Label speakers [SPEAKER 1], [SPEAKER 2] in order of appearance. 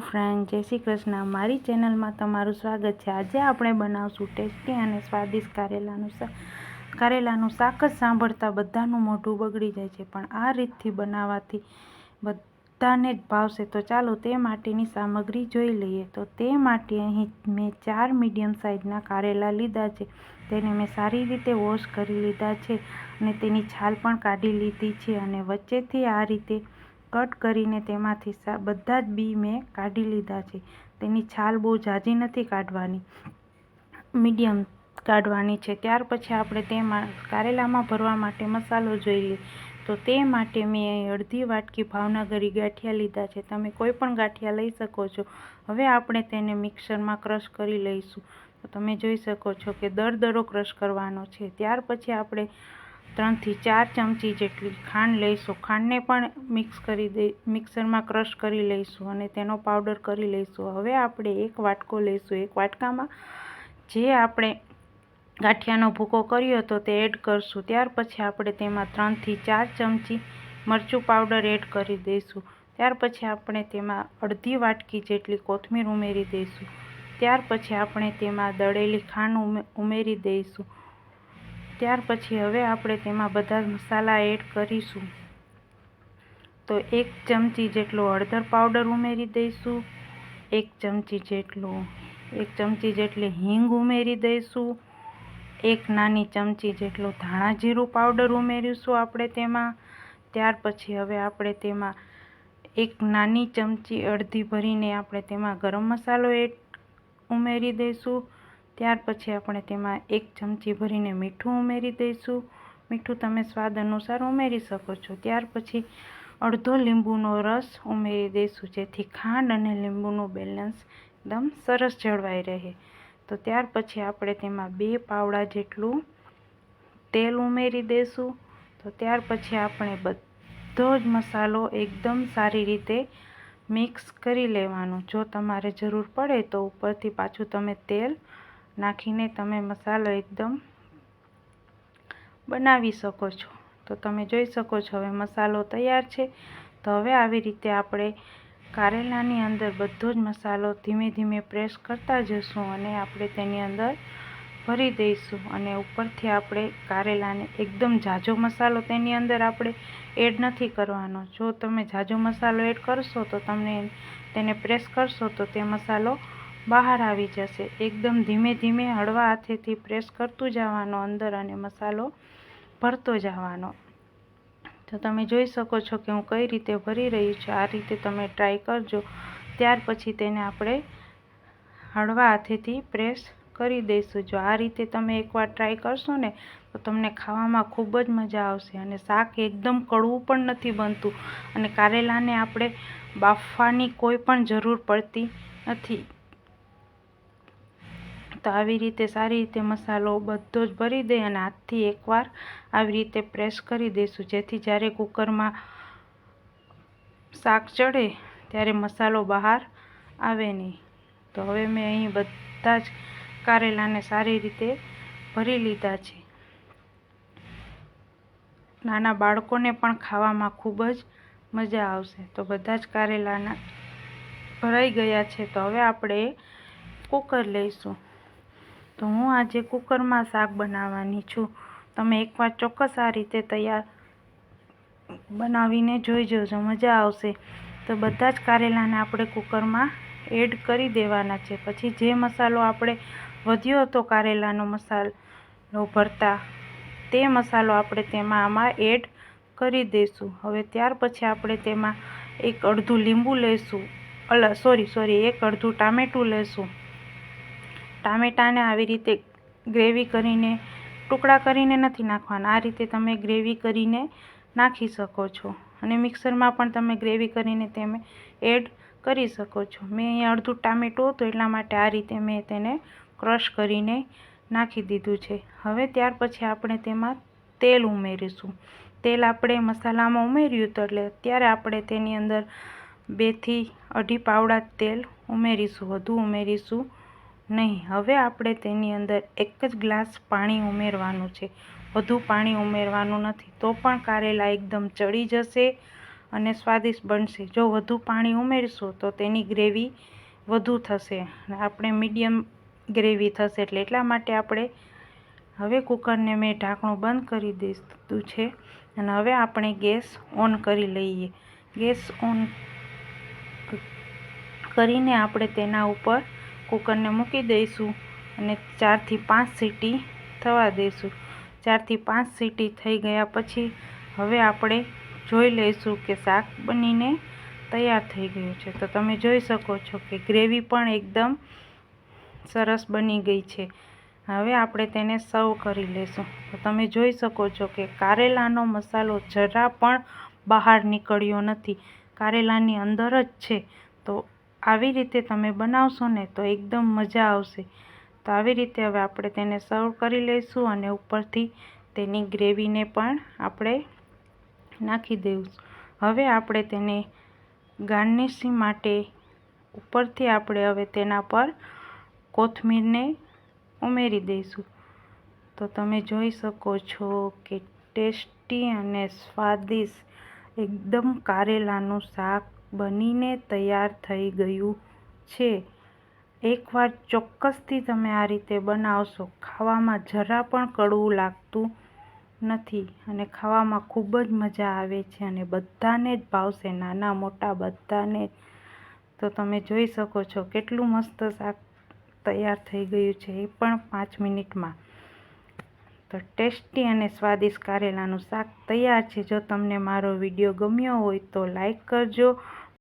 [SPEAKER 1] Friend, જય શ્રી કૃષ્ણ. મારી ચેનલમાં તમારું સ્વાગત છે. આજે આપણે બનાવશું ટેસ્ટી અને સ્વાદિષ્ટ કારેલાનું શાક કારેલાનું શાક જ સાંભળતા બધાનું મોઢું બગડી જાય છે. પણ આ રીતથી બનાવવાથી બધાને જ ભાવશે તો ચાલો તે માટેની સામગ્રી જોઈ લઈએ. તો તે માટે અહીં મેં ચાર મીડિયમ સાઇઝના કારેલા લીધા છે. તેને મેં સારી રીતે વોશ કરી લીધા છે અને તેની છાલ પણ કાઢી લીધી છે અને વચ્ચેથી આ રીતે કટ કરીને તેમાંથી બધા જ બી મેં કાઢી લીધા છે. તેની છાલ બહુ ઝાઝી નથી કાઢવાની. મીડિયમ કાઢવાની છે. ત્યાર પછી આપણે તેમાં કારેલામાં ભરવા માટે મસાલો જોઈએ તો તે માટે મેં અડધી વાટકી ભાવનગરી ગાંઠિયા લીધા છે. તમે કોઈ પણ ગાંઠિયા લઈ શકો છો. હવે આપણે તેને મિક્સરમાં ક્રશ કરી લઈશું. તો તમે જોઈ શકો છો કે દરદરો ક્રશ કરવાનો છે. ત્યાર પછી આપણે ત્રણથી ચાર ચમચી જેટલી ખાંડ લઈશું. ખાંડને પણ મિક્સ કરી દઈ મિક્સરમાં ક્રશ કરી લઈશું અને તેનો પાવડર કરી લઈશું. હવે આપણે એક વાટકો લઈશું. એક વાટકામાં જે આપણે ગાંઠિયાનો ભૂકો કર્યો હતો તે એડ કરશું. ત્યાર પછી આપણે તેમાં ત્રણથી ચાર ચમચી મરચું પાવડર એડ કરી દઈશું. ત્યાર પછી આપણે તેમાં અડધી વાટકી જેટલી કોથમીર ઉમેરી દઈશું. ત્યાર પછી આપણે તેમાં દળેલી ખાંડ ઉમેરી દઈશું. ત્યાર પછી હવે આપણે તેમાં બધા મસાલા એડ કરીશું. તો એક ચમચી જેટલો હળદર પાવડર ઉમેરી દઈશું, એક ચમચી જેટલો, એક ચમચી જેટલી હિંગ ઉમેરી દઈશું, એક નાની ચમચી જેટલો ધાણા જીરું પાવડર ઉમેરીશું આપણે તેમાં. ત્યાર પછી હવે આપણે તેમાં એક નાની ચમચી અડધી ભરીને આપણે તેમાં ગરમ મસાલો એડ ઉમેરી દઈશું. ત્યાર પછી આપણે તેમાં એક ચમચી ભરીને મીઠું ઉમેરી દઈશું. મીઠું તમે સ્વાદ અનુસાર ઉમેરી શકો છો. ત્યાર પછી અડધો લીંબુનો રસ ઉમેરી દઈશું, જેથી ખાંડ અને લીંબુનું બેલેન્સ એકદમ સરસ જળવાઈ રહે. તો ત્યાર પછી આપણે તેમાં બે પાવડા જેટલું તેલ ઉમેરી દઈશું. તો ત્યાર પછી આપણે બધો જ મસાલો એકદમ સારી રીતે મિક્સ કરી લેવાનું. જો તમારે જરૂર પડે તો ઉપરથી પાછું તમે તેલ નાખીને તમે મસાલો એકદમ બનાવી શકો છો. તો તમે જોઈ શકો છો, હવે મસાલો તૈયાર છે. તો હવે આવી રીતે આપણે કારેલાની અંદર બધો જ મસાલો ધીમે ધીમે પ્રેસ કરતા જશું અને આપણે તેની અંદર ભરી દઈશું અને ઉપરથી આપણે કારેલાને એકદમ ઝાઝો મસાલો તેની અંદર આપણે એડ નથી કરવાનો. જો તમે ઝાઝો મસાલો એડ કરશો તો તમને તેને પ્રેસ કરશો તો તે મસાલો બહાર આવી જશે. એકદમ ધીમે ધીમે હળવા હાથેથી પ્રેસ કરતું જવાનો અંદર અને મસાલો ભરતો જવાનો. તો તમે જોઈ શકો છો કે હું કઈ રીતે ભરી રહી છું, આ રીતે તમે ટ્રાય કરજો. ત્યાર પછી તેને આપણે હળવા હાથેથી પ્રેસ કરી દઈશું. જો આ રીતે તમે એકવાર ટ્રાય કરશો ને, તો તમને ખાવામાં ખૂબ જ મજા આવશે અને શાક એકદમ કડવું પણ નથી બનતું. અને કારેલાને આપણે બાફવાની કોઈ પણ જરૂર પડતી નથી. તો આવી રીતે સારી રીતે મસાલો બધો જ ભરી દઈ અને હાથથી એકવાર આવી રીતે પ્રેસ કરી દઈશું જેથી જ્યારે કુકરમાં શાક ચડે ત્યારે મસાલો બહાર આવે નહીં. તો હવે મેં અહીં બધા જ કારેલાને સારી રીતે ભરી લીધા છે. નાના બાળકોને પણ ખાવામાં ખૂબ જ મજા આવશે. તો બધા જ કારેલાના ભરાઈ ગયા છે. તો હવે આપણે કુકર લઈશું. તો હું આજે કુકરમાં શાક બનાવવાની છું. તમે એકવાર ચોક્કસ આ રીતે તૈયાર બનાવીને જોઈ જોજો, મજા આવશે. તો બધા જ કારેલાને આપણે કુકરમાં એડ કરી દેવાના છે. પછી જે મસાલો આપણે વધ્યો હતો કારેલાનો મસાલો ભરતા, તે મસાલો આપણે તેમાં આમાં એડ કરી દઈશું. હવે ત્યાર પછી આપણે તેમાં એક અડધું લીંબુ લઈશું. અલ, સોરી સોરી, એક અડધું ટામેટું લઈશું. ટામેટાને આવી રીતે ગ્રેવી કરીને, ટુકડા કરીને નથી નાખવાના. આ રીતે તમે ગ્રેવી કરીને નાખી શકો છો. અને મિક્સરમાં પણ તમે ગ્રેવી કરીને તમે એડ કરી શકો છો. મેં અહીંયા અડધું ટામેટું હતું, એટલા માટે આ રીતે મેં તેને ક્રશ કરીને નાખી દીધું છે. હવે ત્યાર પછી આપણે તેમાં તેલ ઉમેરીશું. તેલ આપણે મસાલામાં ઉમેર્યું હતું, એટલે અત્યારે આપણે તેની અંદર બેથી અઢી પાવડા તેલ ઉમેરીશું, વધુ ઉમેરીશું. નહીં, હવે આપણે તેની અંદર એક જ ગ્લાસ પાણી ઉમેરવાનું છે. વધુ પાણી ઉમેરવાનું નથી, તો પણ કારેલા એકદમ ચડી જશે અને સ્વાદિષ્ટ બનશે. જો વધુ પાણી ઉમેરીશું, તો તેની ગ્રેવી વધુ થશે. આપણે મીડિયમ ગ્રેવી થશે એટલે એટલા માટે આપણે હવે કુકરને મેં ઢાંકણું બંધ કરી દીધું છે અને હવે આપણે ગેસ ઓન કરી લઈએ. ગેસ ઓન કરીને આપણે તેના ઉપર કુકરને મૂકી દઈશું અને ચારથી પાંચ સીટી થવા દઈશું. ચારથી પાંચ સીટી થઈ ગયા પછી હવે આપણે જોઈ લઈશું કે શાક બનીને તૈયાર થઈ ગયું છે. તો તમે જોઈ શકો છો કે ગ્રેવી પણ એકદમ સરસ બની ગઈ છે. હવે આપણે તેને સર્વ કરી લઈશું. તો તમે જોઈ શકો છો કે કારેલાનો મસાલો જરા પણ બહાર નીકળ્યો નથી. કારેલાની અંદર જ છે. તો આવી રીતે તમે બનાવશો ને તો એકદમ મજા આવશે. તો આવી રીતે હવે આપણે તેને સર્વ કરી લઈશું અને ઉપરથી તેની ગ્રેવીને પણ આપણે નાખી દઈશું. હવે આપણે તેને ગાર્નિશિંગ માટે ઉપરથી આપણે હવે તેના પર કોથમીરને ઉમેરી દઈશું. તો તમે જોઈ શકો છો કે ટેસ્ટી અને સ્વાદિષ્ટ, એકદમ કારેલાનું શાક બનીને તૈયાર થઈ ગયું છે. એકવાર ચોક્કસથી તમે આ રીતે બનાવશો, ખાવામાં જરા પણ કડવું લાગતું નથી અને ખાવામાં ખૂબ જ મજા આવે છે અને બધાને જ ભાવશે, નાના મોટા બધાને તો તમે જોઈ શકો છો કેટલું મસ્ત શાક તૈયાર થઈ ગયું છે એ પણ પાંચ મિનિટમાં. તો ટેસ્ટી અને સ્વાદિષ્ટ કારેલાનું શાક તૈયાર છે. જો તમને મારો વીડિયો ગમ્યો હોય તો લાઈક કરજો